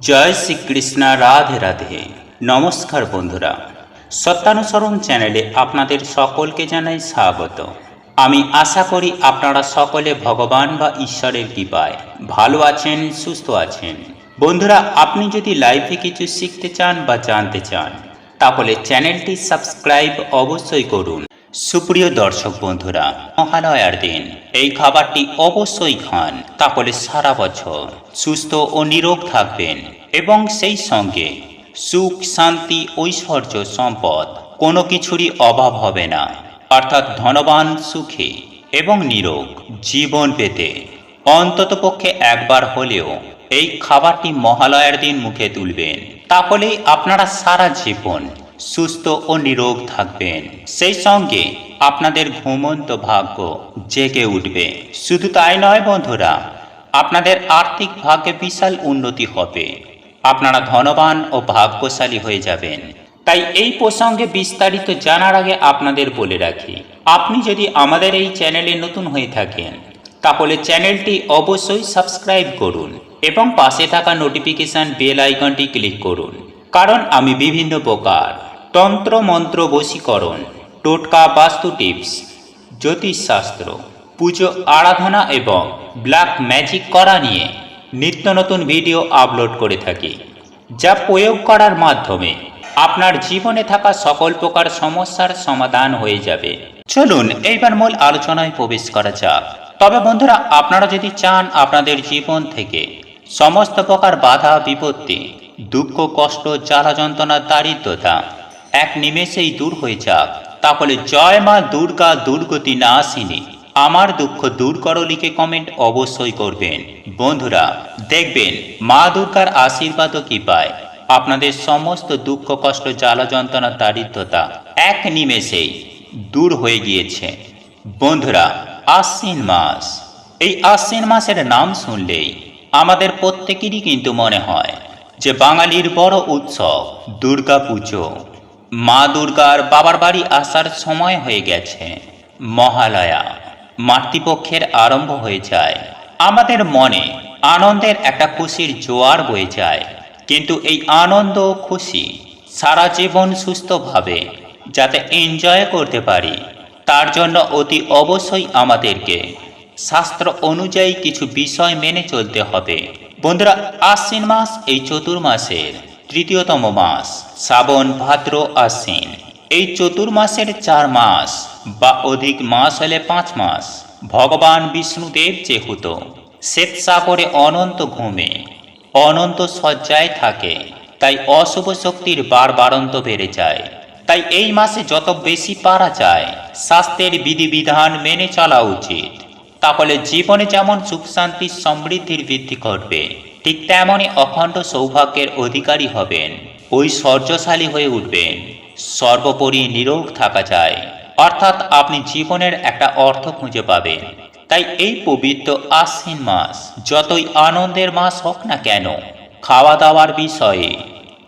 জয় শ্রীকৃষ্ণ, রাধে রাধে। নমস্কার বন্ধুরা। সত্যানুসরণ চ্যানেলে আপনাদের সকলকে জানাই স্বাগত। আমি আশা করি আপনারা সকলে ভগবান বা ঈশ্বরের কৃপায় ভালো আছেন, সুস্থ আছেন। বন্ধুরা, আপনি যদি লাইফে কিছু শিখতে চান বা জানতে চান, তাহলে চ্যানেলটি সাবস্ক্রাইব অবশ্যই করুন। সুপ্রিয় দর্শক বন্ধুরা, মহালয়ার দিন। এই খাবারটি অবশ্যই খান, তাহলে সারা বছর সুস্থ ও নিরোগ থাকবেন। এবং সেই সঙ্গে সুখ, শান্তি, ঐশ্বর্য সম্পদ কোনো কিছুরই অভাব হবে না। অর্থাৎ ধনবান, সুখী এবং নিরোগ জীবন পেতে। অন্ততপক্ষে একবার হলেও এই খাবারটি মহালয়ার দিন মুখে তুলবেন। তাহলেই আপনারা সারা জীবন সুস্থ ও নিরোগ থাকবেন। সেই সঙ্গে আপনাদের ঘুমন্ত ভাগ্য জেগে উঠবে। শুধু তাই নয় বন্ধুরা, আপনাদের আর্থিক ভাগ্যে বিশাল উন্নতি হবে। আপনারা ধনবান ও ভাগ্যশালী হয়ে যাবেন। তাই এই প্রসঙ্গে বিস্তারিত জানার আগে আপনাদের বলে রাখি, আপনি যদি আমাদের এই চ্যানেলে নতুন হয়ে থাকেন, তাহলে চ্যানেলটি অবশ্যই সাবস্ক্রাইব করুন এবং পাশে থাকা নোটিফিকেশন বেল আইকনটি ক্লিক করুন। কারণ আমি বিভিন্ন প্রকার তন্ত্র মন্ত্র বশীকরণ টোটকা বাস্তু টিপস, জ্যোতিষশাস্ত্র, পুজো আরাধনা এবং ব্ল্যাক ম্যাজিক করা নিয়ে নিত্য নতুন ভিডিও আপলোড করে থাকি, যা প্রয়োগ করার মাধ্যমে আপনার জীবনে থাকা সকল প্রকার সমস্যার সমাধান হয়ে যাবে। চলুন এইবার মূল আলোচনায় প্রবেশ করা যাক। তবে বন্ধুরা, আপনারা যদি চান আপনাদের জীবন থেকে সমস্ত প্রকার বাধা, বিপত্তি, দুঃখ, কষ্ট জ্বালা যন্ত্রণা দারিদ্রতা এক নিমেষেই দূর হয়ে যাক। তাহলে জয় মা দুর্গা, দুর্গতি না আসিনি আমার দুঃখ দূর করো লিখে কমেন্ট অবশ্যই করবেন। বন্ধুরা, দেখবেন, মা দুর্গার আশীর্বাদ কি পায়? আপনাদের সমস্ত দুঃখ, কষ্ট, জ্বালা যন্ত্রণা, দারিদ্রতা এক নিমেষেই দূর হয়ে গিয়েছে। বন্ধুরা, আশ্বিন মাস। এই আশ্বিন মাসের নাম শুনলেই আমাদের প্রত্যেকেরই কিন্তু মনে হয় যে বাঙালির বড় উৎসব দুর্গা পুজো মা দুর্গার বাবার বাড়ি আসার সময় হয়ে গেছে। মহালয়া, মাতৃপক্ষের আরম্ভ হয়ে যায়। আমাদের মনে আনন্দের একটা খুশির জোয়ার বয়ে যায়। কিন্তু এই আনন্দ খুশি সারা জীবন সুস্থভাবে যাতে এনজয় করতে পারি, তার জন্য অতি অবশ্যই আমাদেরকে শাস্ত্র অনুযায়ী কিছু বিষয় মেনে চলতে হবে। বন্ধুরা, আশ্বিন মাস এই চতুর্মাসের তৃতীয়তম মাস, শ্রাবণ, ভাদ্র আশ্বিন এই চতুর্মাসের চার মাস বা অধিক মাস হলে পাঁচ মাস। ভগবান বিষ্ণুদেব যেহেতু, শ্বেত সাগরে অনন্ত ঘুমে, অনন্ত শয্যায় থাকে, তাই অশুভ শক্তির বারবারন্ত বেড়ে যায়। তাই এই মাসে যত বেশি পারা যায়, স্বাস্থ্যের বিধিবিধান মেনে চলা উচিত। তাহলে জীবনে যেমন সুখ, শান্তি, সমৃদ্ধির বৃদ্ধি ঘটবে, ঠিক তেমনই অখণ্ড সৌভাগ্যের অধিকারী হবেন। ঐশ্বর্যশালী হয়ে উঠবেন। সর্বোপরি নিরোগ থাকা যায়। অর্থাৎ আপনি জীবনের একটা অর্থ খুঁজে পাবেন। তাই এই পবিত্র আশ্বিন মাস, যতই আনন্দের মাস হোক না কেন খাওয়া দাওয়ার বিষয়ে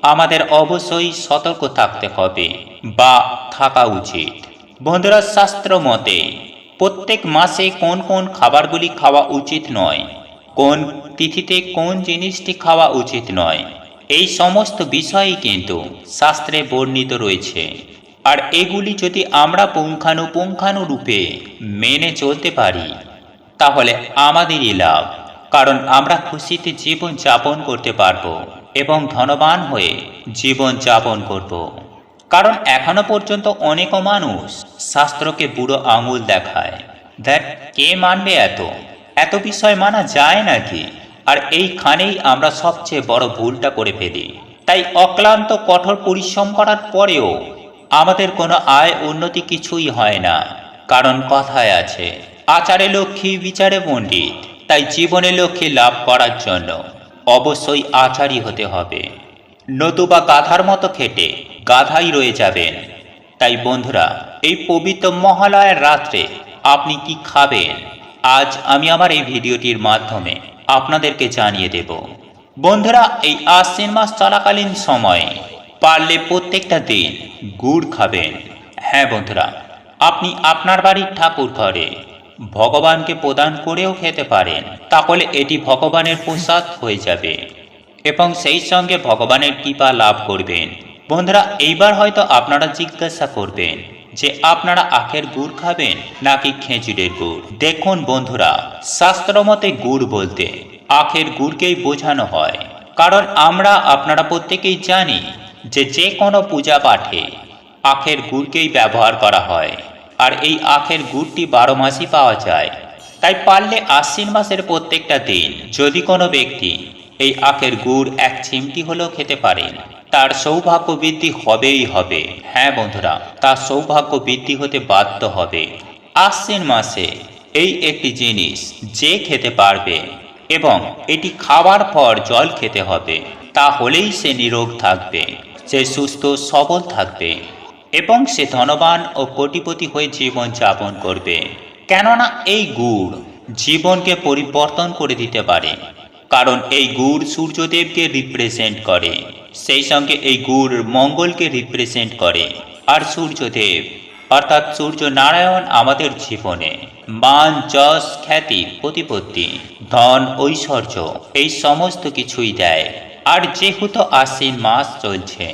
আমাদের অবশ্যই সতর্ক থাকতে হবে বা থাকা উচিত। বন্ধুরা, শাস্ত্র মতে প্রত্যেক মাসে কোন কোন খাবারগুলি খাওয়া উচিত নয়, কোন তিথিতে কোন জিনিসটি খাওয়া উচিত নয়, এই সমস্ত বিষয়ই কিন্তু শাস্ত্রে বর্ণিত রয়েছে আর এগুলি যদি আমরা পুঙ্খানুপুঙ্খানু রূপে মেনে চলতে পারি, তাহলে আমাদেরই লাভ, কারণ আমরা খুশিতে জীবন যাপন করতে পারব এবং ধনবান হয়ে জীবন যাপন করব। কারণ এখনও পর্যন্ত অনেক মানুষ শাস্ত্রকে বুড়ো আঙুল দেখায়। দেখ, কে মানবে এত? এত বিষয় মানা যায় নাকি? আর এইখানেই আমরা সবচেয়ে বড় ভুলটা করে ফেলি। তাই অক্লান্ত কঠোর পরিশ্রম করার পরেও আমাদের কোনো আয় উন্নতি কিছুই হয় না। কারণ কথায় আছে, আচারে লক্ষ্মী, বিচারে পণ্ডিত। তাই জীবনে লক্ষ্মী লাভ করার জন্য অবশ্যই আচারই হতে হবে। নতুবা গাধার মতো খেটে গাধাই রয়ে যাবেন। তাই বন্ধুরা, এই পবিত্র মহালয়ের রাত্রে আপনি কি খাবেন? আজ আমি আমার এই ভিডিওটির মাধ্যমে আপনাদেরকে জানিয়ে দেব। বন্ধুরা, এই আশ্বিন মাস চলাকালীন সময়ে পারলে প্রত্যেকটা দিন গুড় খাবেন। হ্যাঁ বন্ধুরা, আপনি আপনার বাড়ির ঠাকুর ঘরে ভগবানকে প্রদান করেও খেতে পারেন, তাহলে এটি ভগবানের প্রসাদ হয়ে যাবে এবং সেই সঙ্গে ভগবানের কৃপা লাভ করবেন। বন্ধুরা, এইবার হয়তো আপনারা জিজ্ঞাসা করবেন যে আপনারা আখের গুড় খাবেন নাকি খেজুরের গুড়? দেখুন বন্ধুরা, শাস্ত্রমতে গুড় বলতে আখের গুড়কেই বোঝানো হয়। কারণ আমরা, আপনারা প্রত্যেকেই জানি যে যে কোনো পূজা পাঠে আখের গুড়কেই ব্যবহার করা হয়। আর এই আখের গুড়টি বারো মাসই পাওয়া যায়। তাই পারলে আশ্বিন মাসের প্রত্যেকটা দিন যদি কোনো ব্যক্তি এই আখের গুড় এক চিমটি হলেও খেতে পারেন তার সৌভাগ্য বৃদ্ধি হবেই হবে। হ্যাঁ বন্ধুরা, তার সৌভাগ্য বৃদ্ধি হতে বাধ্য হবে। আশ্বিন মাসে এই একটি জিনিস যে খেতে পারবে এবং এটি খাওয়ার পর জল খেতে হবে তাহলেই সে নিরোগ থাকবে, সে সুস্থ, সবল থাকবে এবং সে ধনবান ও কোটিপতি হয়ে জীবন যাপন করবে। কেননা এই গুড় জীবনকে পরিবর্তন করে দিতে পারে। কারণ এই গুড় সূর্যদেবকে রিপ্রেজেন্ট করে, সেই সঙ্গে এই গুড় মঙ্গলকে রিপ্রেজেন্ট করে, আর সূর্যদেব, অর্থাৎ সূর্য নারায়ণ আমাদের জীবনে মান, যশ, খ্যাতি, প্রতিপত্তি, ধন, ঐশ্বর্য, এই সমস্ত কিছুই দেয়। আর যেহেতু আশ্বিন মাস চলছে,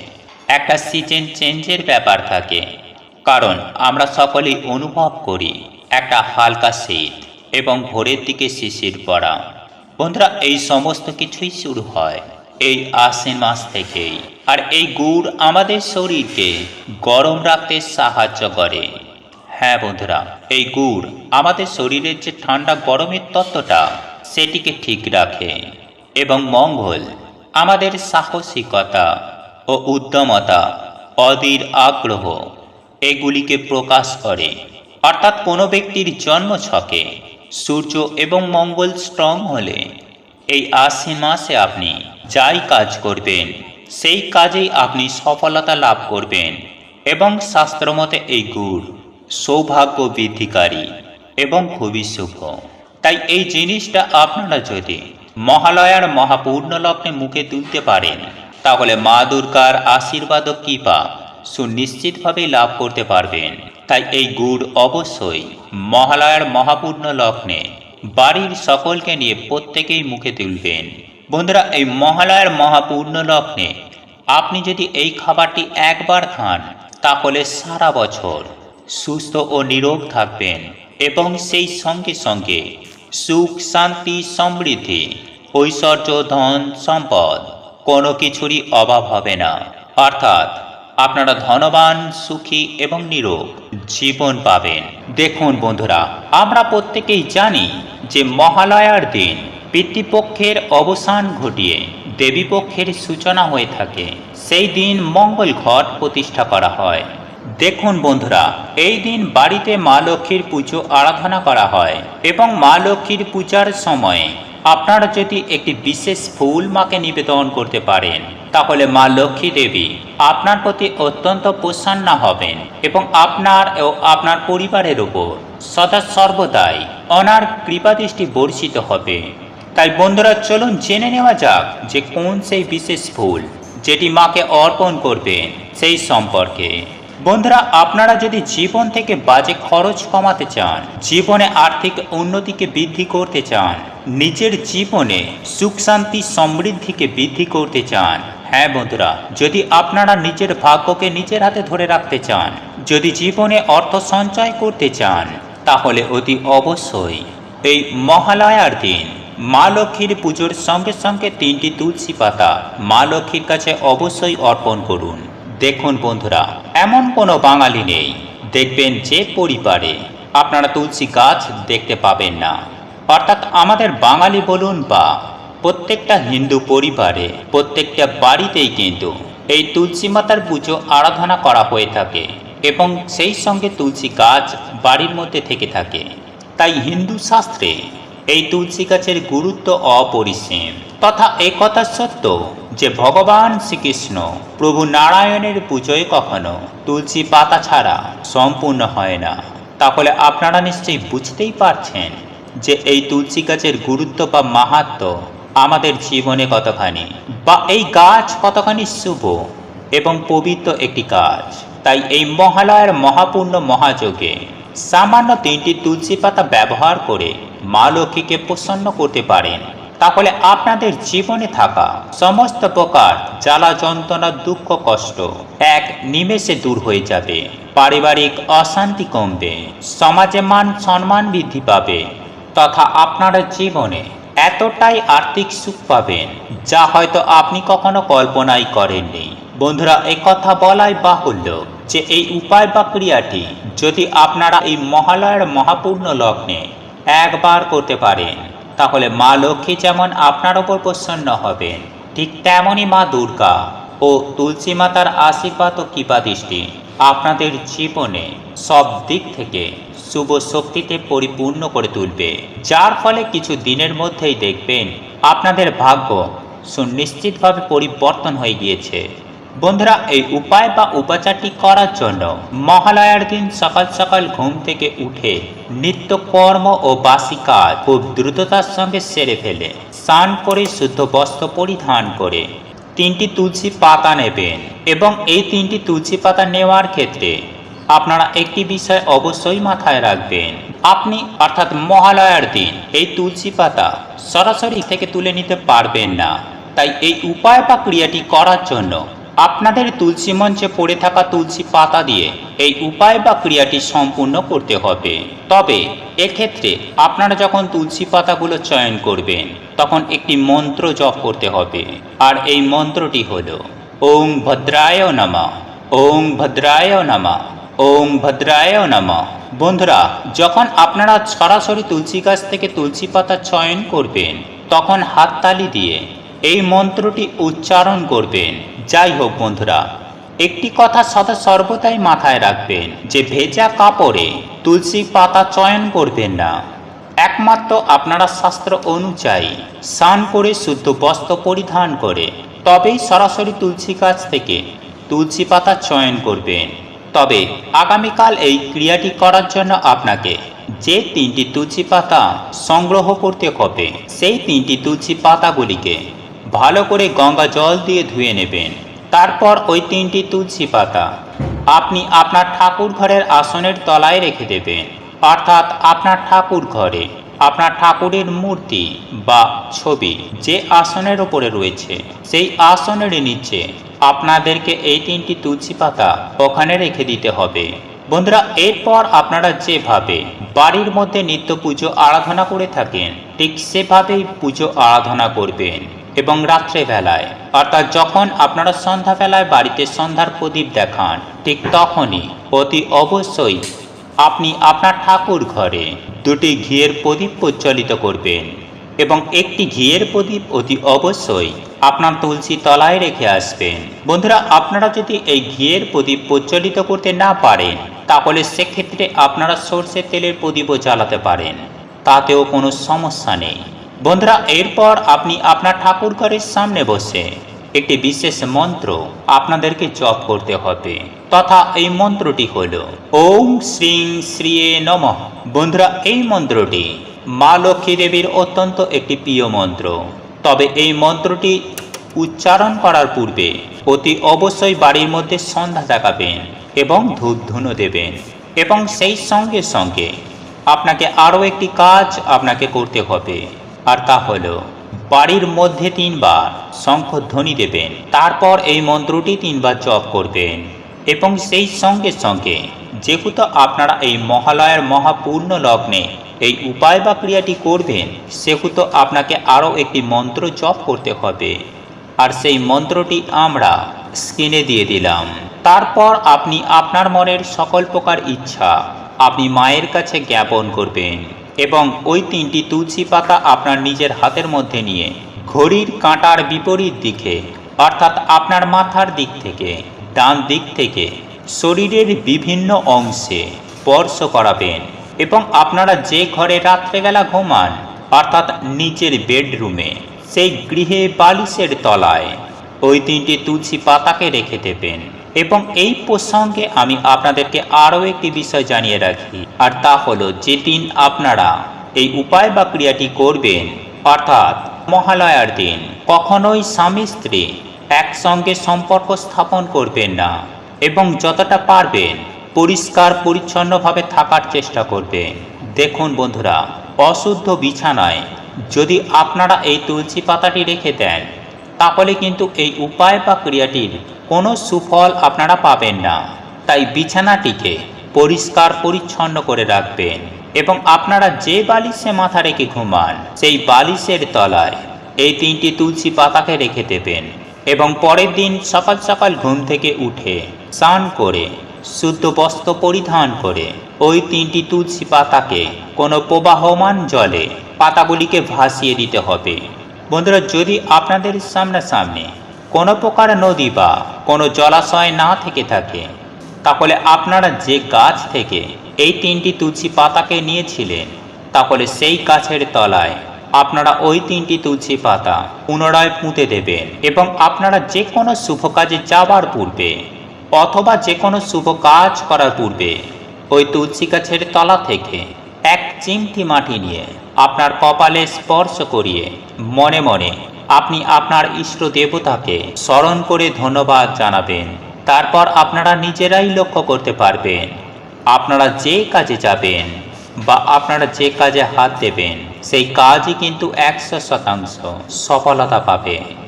একটা সিজন চেঞ্জের ব্যাপার থাকে, কারণ আমরা সকলেই অনুভব করি একটা হালকা শীত এবং ভোরের দিকে শিশির পড়া। বন্ধুরা, এই সমস্ত কিছুই শুরু হয় এই আশ্বিন মাস থেকেই। আর এই গুড় আমাদের শরীরকে গরম রাখতে সাহায্য করে। হ্যাঁ বন্ধুরা, এই গুড় আমাদের শরীরের যে ঠান্ডা গরমের তত্ত্বটা, সেটিকে ঠিক রাখে। এবং মঙ্গল আমাদের সাহসিকতা ও উদ্যমতা, অধীর আগ্রহ, এগুলিকে প্রকাশ করে। অর্থাৎ কোনো ব্যক্তির জন্ম ছকে সূর্য এবং মঙ্গল স্ট্রং হলে এই আশ্বিন মাসে আপনি যাই কাজ করবেন, সেই কাজেই আপনি সফলতা লাভ করবেন এবং শাস্ত্রমতে এই গুড় সৌভাগ্য বৃদ্ধিকারী এবং খুবই শুভ। তাই এই জিনিসটা আপনারা যদি মহালয়ার মহাপূর্ণ লগ্নে মুখে তুলতে পারেন, তাহলে মা দুর্গার আশীর্বাদ ও কৃপা সুনিশ্চিতভাবেই লাভ করতে পারবেন। তাই এই গুড় অবশ্যই মহালয়ার মহাপূর্ণ লগ্নে বাড়ির সকলকে নিয়ে প্রত্যেকেই মুখে তুলবেন। বন্ধুরা, এই মহালয়ার মহাপূর্ণ লগ্নে আপনি যদি এই খাবারটি একবার খান, তাহলে সারা বছর সুস্থ ও নিরোগ থাকবেন এবং সেই সঙ্গে সঙ্গে সুখ, শান্তি, সমৃদ্ধি, ঐশ্বর্য, ধন, সম্পদ কোনো কিছুরই অভাব হবে না। অর্থাৎ আপনারা ধনবান, সুখী এবং নিরোগ। জীবন পাবেন। দেখুন বন্ধুরা, আমরা প্রত্যেকেই জানি যে মহালয়ার দিন পিতৃপক্ষের অবসান ঘটিয়ে দেবীপক্ষের সূচনা হয়ে থাকে। সেই দিন মঙ্গল ঘট প্রতিষ্ঠা করা হয়। দেখুন বন্ধুরা, এই দিন বাড়িতে মা লক্ষ্মীর পুজো আরাধনা করা হয় এবং মা লক্ষ্মীর পূজার সময়ে আপনারা যদি একটি বিশেষ ফুল মাকে নিবেদন করতে পারেন তাহলে মা লক্ষ্মী দেবী আপনার প্রতি অত্যন্ত প্রসন্ন হবেন এবং আপনার ও আপনার পরিবারের উপর সদা সর্বদাই অনার কৃপাদৃষ্টি বর্ষিত হবে। তাই বন্ধুরা, চলুন জেনে নেওয়া যাক যে কোন সেই বিশেষ ফুল যেটি মাকে অর্পণ করবেন সেই সম্পর্কে। বন্ধুরা, আপনারা যদি জীবন থেকে বাজে খরচ কমাতে চান, জীবনে আর্থিক উন্নতিকে বৃদ্ধি করতে চান, নিজের জীবনে সুখ শান্তি সমৃদ্ধিকে বৃদ্ধি করতে চান হ্যাঁ বন্ধুরা, যদি আপনারা নিজের ভাগ্যকে নিজের হাতে ধরে রাখতে চান, যদি জীবনে অর্থ সঞ্চয় করতে চান, তাহলে অতি অবশ্যই এই মহালয়ার দিন মা লক্ষ্মীর পুজোর সঙ্গে সঙ্গে তিনটি তুলসী পাতা মা লক্ষ্মীর কাছে অবশ্যই অর্পণ করুন। দেখুন বন্ধুরা, এমন কোনো বাঙালি নেই। দেখবেন যে পরিবারে আপনারা তুলসী গাছ দেখতে পাবেন না। অর্থাৎ আমাদের বাঙালি বলুন বা প্রত্যেকটা হিন্দু পরিবারে, প্রত্যেকটা বাড়িতেই কিন্তু এই তুলসী মাতার পুজো আরাধনা করা হয়ে থাকে এবং সেই সঙ্গে তুলসী গাছ বাড়ির মধ্যে থেকে থাকে। তাই হিন্দু শাস্ত্রে এই তুলসী গাছের গুরুত্ব অপরিসীম। তথা এ কথা সত্য যে ভগবান শ্রীকৃষ্ণ প্রভু নারায়ণের পুজোয় কখনো তুলসী পাতা ছাড়া সম্পূর্ণ হয় না। তাহলে আপনারা নিশ্চয়ই বুঝতেই পারছেন যে এই তুলসী গাছের গুরুত্ব বা মাহাত্ম আমাদের জীবনে কতখানি? বা এই গাছ কতখানি শুভ এবং পবিত্র একটি গাছ? তাই এই মহালয়ের মহাপূর্ণ মহাযোগে সামান্য তিনটি তুলসী পাতা ব্যবহার করে মা লক্ষ্মীকে প্রসন্ন করতে পারেন। তাহলে আপনাদের জীবনে থাকা সমস্ত প্রকার জ্বালা যন্ত্রণা, দুঃখ, কষ্ট এক নিমেষে দূর হয়ে যাবে। পারিবারিক অশান্তি কমবে। সমাজে মান সম্মান বৃদ্ধি পাবে। তথা আপনার জীবনে এতটাই আর্থিক সুখ পাবেন, যা হয়তো আপনি কখনো কল্পনাই করেননি। বন্ধুরা কথা বলাই বাহুল্য যে এই উপায় বা ক্রিয়াটি যদি আপনারা এই মহালয়ের মহাপূর্ণ লগ্নে একবার করতে পারেন, তাহলে মা লক্ষ্মী যেমন আপনার ওপর প্রসন্ন হবেন, ঠিক তেমনই মা দুর্গা ও তুলসী মাতার আশীর্বাদ ও কৃপা দৃষ্টি আপনাদের জীবনে সব দিক থেকে শুভ শক্তিতে পরিপূর্ণ করে তুলবে। যার ফলে কিছু দিনের মধ্যেই দেখবেন আপনাদের ভাগ্য সুনিশ্চিতভাবে পরিবর্তন হয়ে গিয়েছে। বন্ধুরা, এই উপায় বা উপাচারটি করার জন্য মহালয়ার দিন সকাল সকাল ঘুম থেকে উঠে নিত্য কর্ম ও বাসি কাজ খুব দ্রুততার সঙ্গে সেরে ফেলে, স্নান করে শুদ্ধ বস্ত্র পরিধান করে তিনটি তুলসী পাতা নেবেন এবং এই তিনটি তুলসী পাতা নেওয়ার ক্ষেত্রে আপনারা একটি বিষয় অবশ্যই মাথায় রাখবেন। আপনি অর্থাৎ মহালয়ার দিন এই তুলসী পাতা সরাসরি থেকে তুলে নিতে পারবেন না। তাই এই উপায় বা ক্রিয়াটি করার জন্য আপনাদের তুলসী মঞ্চে পড়ে থাকা তুলসী পাতা দিয়ে এই উপায় বা ক্রিয়াটি সম্পূর্ণ করতে হবে। তবে এক্ষেত্রে আপনারা যখন তুলসী পাতাগুলো চয়ন করবেন, তখন একটি মন্ত্র জপ করতে হবে। আর এই মন্ত্রটি হল, ওং ভদ্রায় নমঃ, ওং ভদ্রায় নমঃ। ওং ভদ্রায় নমঃ। বন্ধুরা, যখন আপনারা সরাসরি তুলসী গাছ থেকে তুলসী পাতা চয়ন করবেন, তখন হাততালি দিয়ে এই মন্ত্রটি উচ্চারণ করবেন। যাই হোক বন্ধুরা, একটি কথা সদা সর্বদাই মাথায় রাখবেন যে ভেজা কাপড়ে তুলসী পাতা চয়ন করবেন না। একমাত্র আপনারা শাস্ত্র অনুযায়ী স্নান করে শুদ্ধ বস্ত্র পরিধান করে, তবেই সরাসরি তুলসী গাছ থেকে তুলসী পাতা চয়ন করবেন। তবে আগামীকাল এই ক্রিয়াটি করার জন্য আপনাকে যে তিনটি তুলসী পাতা সংগ্রহ করতে হবে, সেই তিনটি তুলসী পাতাগুলিকে ভালো করে গঙ্গা জল দিয়ে ধুয়ে নেবেন। তারপর ওই তিনটি তুলসী পাতা আপনি আপনার ঠাকুর ঘরের আসনের তলায় রেখে দেবেন, অর্থাৎ আপনার ঠাকুর ঘরে। আপনার ঠাকুরের মূর্তি বা ছবি যে আসনের উপরে রয়েছে, সেই আসনের নিচে আপনাদেরকে এই তিনটি তুলসী পাতা ওখানে রেখে দিতে হবে। বন্ধুরা, এরপর আপনারা যেভাবে বাড়ির মধ্যে নিত্য পুজো আরাধনা করে থাকেন, ঠিক সেভাবেই পুজো আরাধনা করবেন। এবং রাত্রেবেলায়, অর্থাৎ যখন আপনারা সন্ধ্যাবেলায় বাড়িতে সন্ধ্যার প্রদীপ দেখান, ঠিক তখনই অতি অবশ্যই আপনি আপনার ঠাকুর ঘরে দুটি ঘিয়ের প্রদীপ প্রজ্বলিত করবেন এবং একটি ঘিয়ের প্রদীপ অতি অবশ্যই আপনার তুলসী তলায় রেখে আসবেন। বন্ধুরা, আপনারা যদি এই ঘিয়ের প্রদীপ প্রজ্বলিত করতে না পারেন, তাহলে সেক্ষেত্রে আপনারা সর্ষের তেলের প্রদীপও জ্বালাতে পারেন। তাতেও কোনো সমস্যা নেই। বন্ধুরা, এরপর আপনি আপনার ঠাকুর ঘরের সামনে বসে একটি বিশেষ মন্ত্র আপনাদেরকে জপ করতে হবে। তথা এই মন্ত্রটি হল, ওম শ্রীং শ্রিয়ে নমঃ। বন্ধুরা, এই মন্ত্রটি মা লক্ষ্মী দেবীর অত্যন্ত একটি প্রিয় মন্ত্র। তবে এই মন্ত্রটি উচ্চারণ করার পূর্বে অতি অবশ্যই বাড়ির মধ্যে সন্ধ্যা দেখাবেন এবং ধূপ ধুনো দেবেন। এবং সেই সঙ্গে সঙ্গে আপনাকে আরও একটি কাজ আপনাকে করতে হবে, আর তা হলো বাড়ির মধ্যে তিনবার শঙ্খধ্বনি দেবেন। তারপর এই মন্ত্রটি তিনবার জপ করবেন। এবং সেই সঙ্গে সঙ্গে যেহেতু আপনারা এই মহালয়ের মহাপূর্ণ লগ্নে এই উপায় বা ক্রিয়াটি করবেন, সেহেতু আপনাকে আরও একটি মন্ত্র জপ করতে হবে। আর সেই মন্ত্রটি আমরা স্ক্রিনে দিয়ে দিলাম। তারপর আপনি আপনার মনের সকল প্রকার ইচ্ছা আপনি মায়ের কাছে জ্ঞাপন করবেন। এবং ওই তিনটি তুলসী পাতা আপনার নিজের হাতের মধ্যে নিয়ে, ঘড়ির কাঁটার বিপরীত দিকে, অর্থাৎ আপনার মাথার দিক থেকে, ডান দিক থেকে, শরীরের বিভিন্ন অংশে স্পর্শ করাবেন এবং আপনারা যে ঘরে রাত্রেবেলা ঘুমান, অর্থাৎ নিচের বেডরুমে, সেই গৃহে বালিশের তলায়, ওই তিনটি তুলসী পাতাকে রেখে দেবেন। এবং এই প্রসঙ্গে আমি আপনাদেরকে আরও একটি বিষয় জানিয়ে রাখি, আর তা হলো যেদিন আপনারা এই উপায় বা ক্রিয়াটি করবেন, অর্থাৎ মহালয়ার দিন, কখনোই স্বামী স্ত্রী একসঙ্গে সম্পর্ক স্থাপন করবেন না এবং যতটা পারবেন পরিষ্কার পরিচ্ছন্নভাবে থাকার চেষ্টা করবেন। দেখুন বন্ধুরা, অশুদ্ধ বিছানায় যদি আপনারা এই তুলসী পাতাটি রেখে দেন তাহলে কিন্তু এই উপায় বা ক্রিয়াটির কোনো সুফল আপনারা পাবেন না। তাই বিছানাটিকে পরিষ্কার পরিচ্ছন্ন করে রাখবেন এবং আপনারা যে বালিশে মাথা রেখে ঘুমান, সেই বালিশের তলায় এই তিনটি তুলসী পাতাকে রেখে দেবেন এবং পরের দিন সকাল সকাল ঘুম থেকে উঠে স্নান করে, শুদ্ধ বস্ত্র পরিধান করে ওই তিনটি তুলসী পাতাকে কোনো প্রবাহমান জলে পাতাগুলিকে ভাসিয়ে দিতে হবে। বন্ধুরা, যদি আপনাদের সামনাসামনি কোনো প্রকার নদী বা কোনো জলাশয় না থেকে থাকে, তাহলে আপনারা যে গাছ থেকে এই তিনটি তুলসী পাতাকে নিয়েছিলেন, তাহলে সেই গাছের তলায় আপনারা ওই তিনটি তুলসী পাতা পুনরায় পুঁতে দেবেন এবং আপনারা যে কোনো শুভ কাজে যাবার পূর্বে অথবা যে কোনো শুভ কাজ করার পূর্বে ওই তুলসী গাছের তলা থেকে এক চিমটি মাটি নিয়ে আপনার কপালে স্পর্শ করিয়ে মনে মনে আপনি আপনার ইষ্ট দেবতাকে স্মরণ করে ধন্যবাদ জানাবেন। তারপর আপনারা নিজেরাই লক্ষ্য করতে পারবেন। আপনারা যে কাজে যাবেন বা আপনারা যে কাজে হাত দেবেন, সেই কাজই কিন্তু একশো শতাংশ সফলতা পাবে।